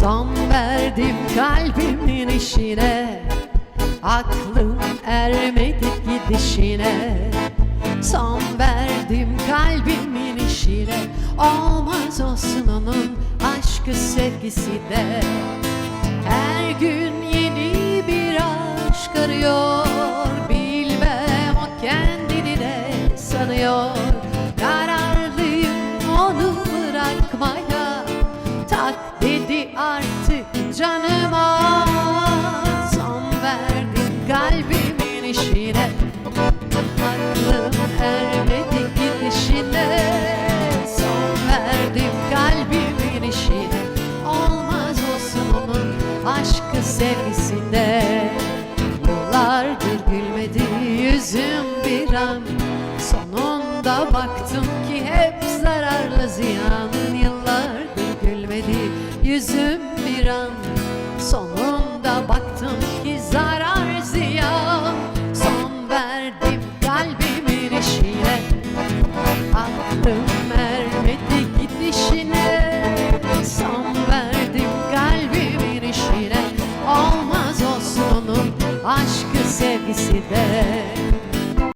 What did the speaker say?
Son verdim kalbimin işine. Aklım ermedi gidişine. Son verdim kalbimin işine. Olmaz olsun onun aşkı sevgisi de. Her gün yeni bir aşk arıyor. Bilmem o kendini de sanıyor aşkı sevgisinde. Yıllardır gülmedi yüzüm bir an. Sonunda baktım ki hep zararlı ziyan Yıllardır gülmedi yüzüm bir an. Sonunda baktım aşkı sevgisi de